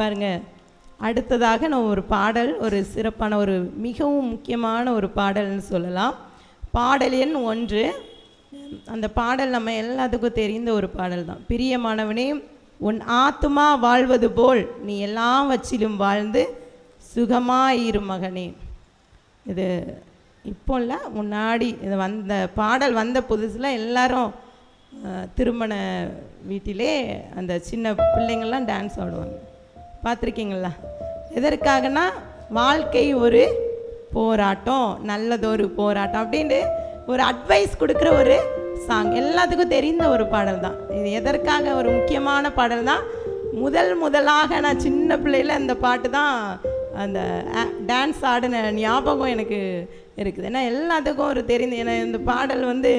பாருங்க. அடுத்ததாக நான் ஒரு பாடல் ஒரு சிறப்பான ஒரு மிகவும் முக்கியமான ஒரு பாடல்னு சொல்லலாம். பாடல் எண் ஒன்று. அந்த பாடல் நம்ம எல்லாத்துக்கும் தெரிந்த ஒரு பாடல் தான். பிரியமானவனே உன் ஆத்துமா வாழ்வது போல் நீ எல்லாம் வச்சிலும் வாழ்ந்து சுகமாயிரு மகனே. இது இப்போ இல்லை முன்னாடி இது வந்த பாடல் வந்த புதுசில் எல்லாரும் திருமண வீட்டிலே அந்த சின்ன பிள்ளைங்கள்லாம் டான்ஸ் ஆடுவாங்க. பார்த்துருக்கீங்களா? எதற்காகனா வாழ்க்கை ஒரு போராட்டம் நல்லதொரு போராட்டம் அப்படின்ட்டு ஒரு அட்வைஸ் கொடுக்குற ஒரு சாங் எல்லாத்துக்கும் தெரிந்த ஒரு பாடல் தான். இது எதற்காக ஒரு முக்கியமான பாடல் தான்? முதல் முதலாக நான் சின்ன பிள்ளையில் அந்த பாட்டு தான் அந்த டான்ஸ் ஆடின ஞாபகம் எனக்கு இருக்குது. ஏன்னா எல்லாத்துக்கும் ஒரு தெரிந்த ஏன்னா இந்த பாடல் வந்து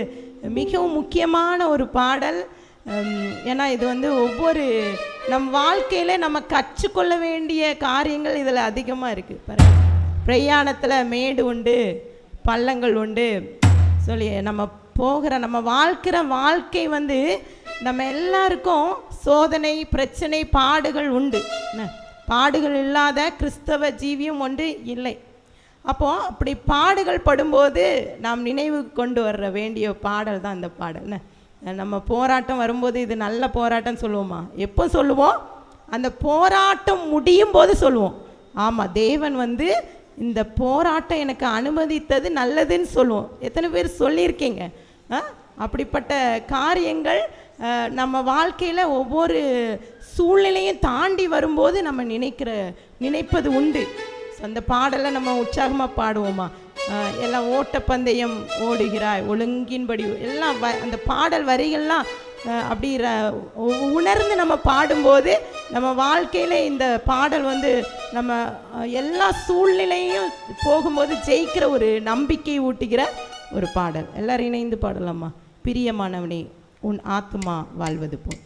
மிகவும் முக்கியமான ஒரு பாடல். ஏன்னா இது வந்து ஒவ்வொரு நம் வாழ்க்கையில் நம்ம கற்றுக்கொள்ள வேண்டிய காரியங்கள் இதில் அதிகமாக இருக்குது பாருங்க. பிரயாணத்தில் மேடு உண்டு பள்ளங்கள் உண்டு. சொல்லி நம்ம போகிற நம்ம வாழ்க்கிற வாழ்க்கை வந்து நம்ம எல்லாருக்கும் சோதனை பிரச்சனை பாடுகள் உண்டு. என்ன? பாடுகள் இல்லாத கிறிஸ்தவ ஜீவியம் ஒன்று இல்லை. அப்போது அப்படி பாடுகள் படும்போது நாம் நினைவு கொண்டு வர வேண்டிய பாடல் தான் இந்த பாடல். என்ன? நம்ம போராட்டம் வரும்போது இது நல்ல போராட்டம் சொல்லுவோமா? எப்போ சொல்லுவோம்? அந்த போராட்டம் முடியும் போது சொல்லுவோம். ஆமாம் தேவன் வந்து இந்த போராட்டம் எனக்கு அனுமதித்தது நல்லதுன்னு சொல்லுவோம். எத்தனை பேர் சொல்லியிருக்கீங்க? அப்படிப்பட்ட காரியங்கள் நம்ம வாழ்க்கையில் ஒவ்வொரு சூழ்நிலையும் தாண்டி வரும்போது நம்ம நினைக்கிற நினைப்பது உண்டு. அந்த பாடலை நம்ம உற்சாகமாக பாடுவோமா? எல்லாம் ஓட்டப்பந்தயம் ஓடுகிறாய் ஒழுங்கின்படி. எல்லாம் வ அந்த பாடல் வரிகள்லாம் அப்படி ர- உ- உணர்ந்து நம்ம பாடும்போது நம்ம வாழ்க்கையில் இந்த பாடல் வந்து நம்ம எல்லா சூழ்நிலையும் போகும்போது ஜெயிக்கிற ஒரு நம்பிக்கை ஊட்டுகிற ஒரு பாடல். எல்லாரும் இணைந்து பாடலாமா? பிரியமானவனே உன் ஆத்துமா வாழ்வது போல்.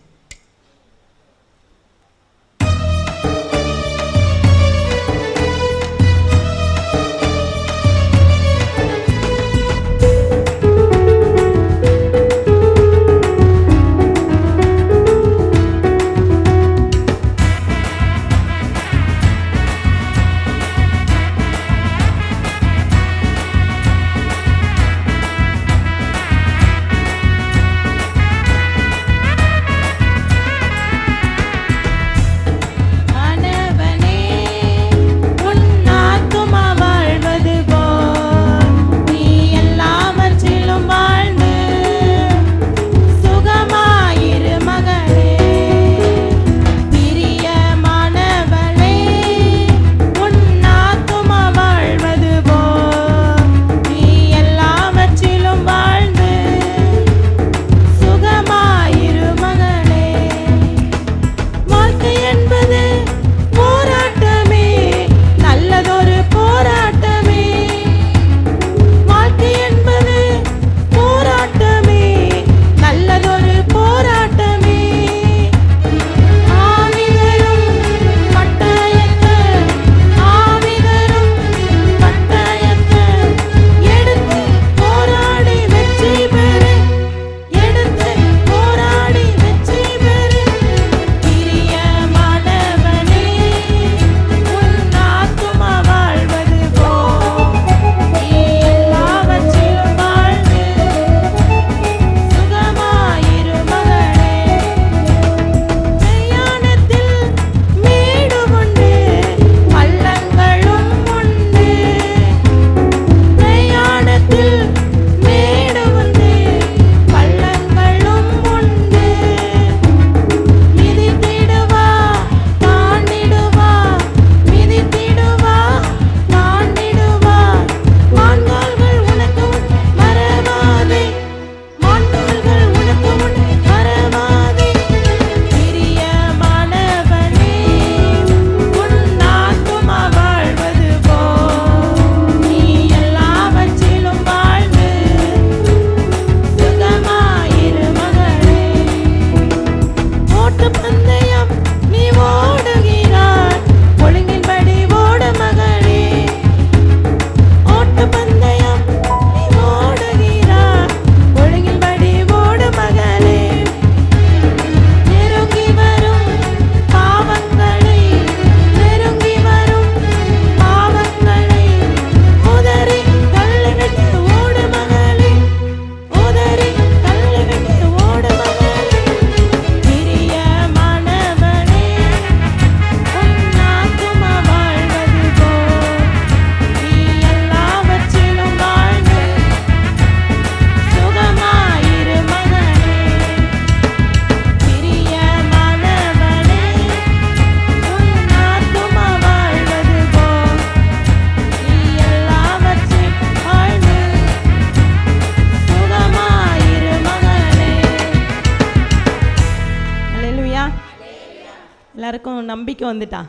எல்லாருக்கும் நம்பிக்கை வந்துட்டா.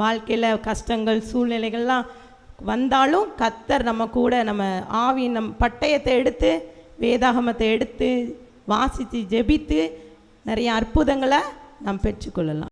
வாழ்க்கையில் கஷ்டங்கள் சூழ்நிலைகள்லாம் வந்தாலும் கத்தர் நம்ம கூட நம்ம ஆவி நம் பட்டயத்தை எடுத்து வேதாகமத்தை எடுத்து வாசித்து ஜெபித்து நிறைய அற்புதங்களை நாம் பெற்றுக்கொள்ளலாம்.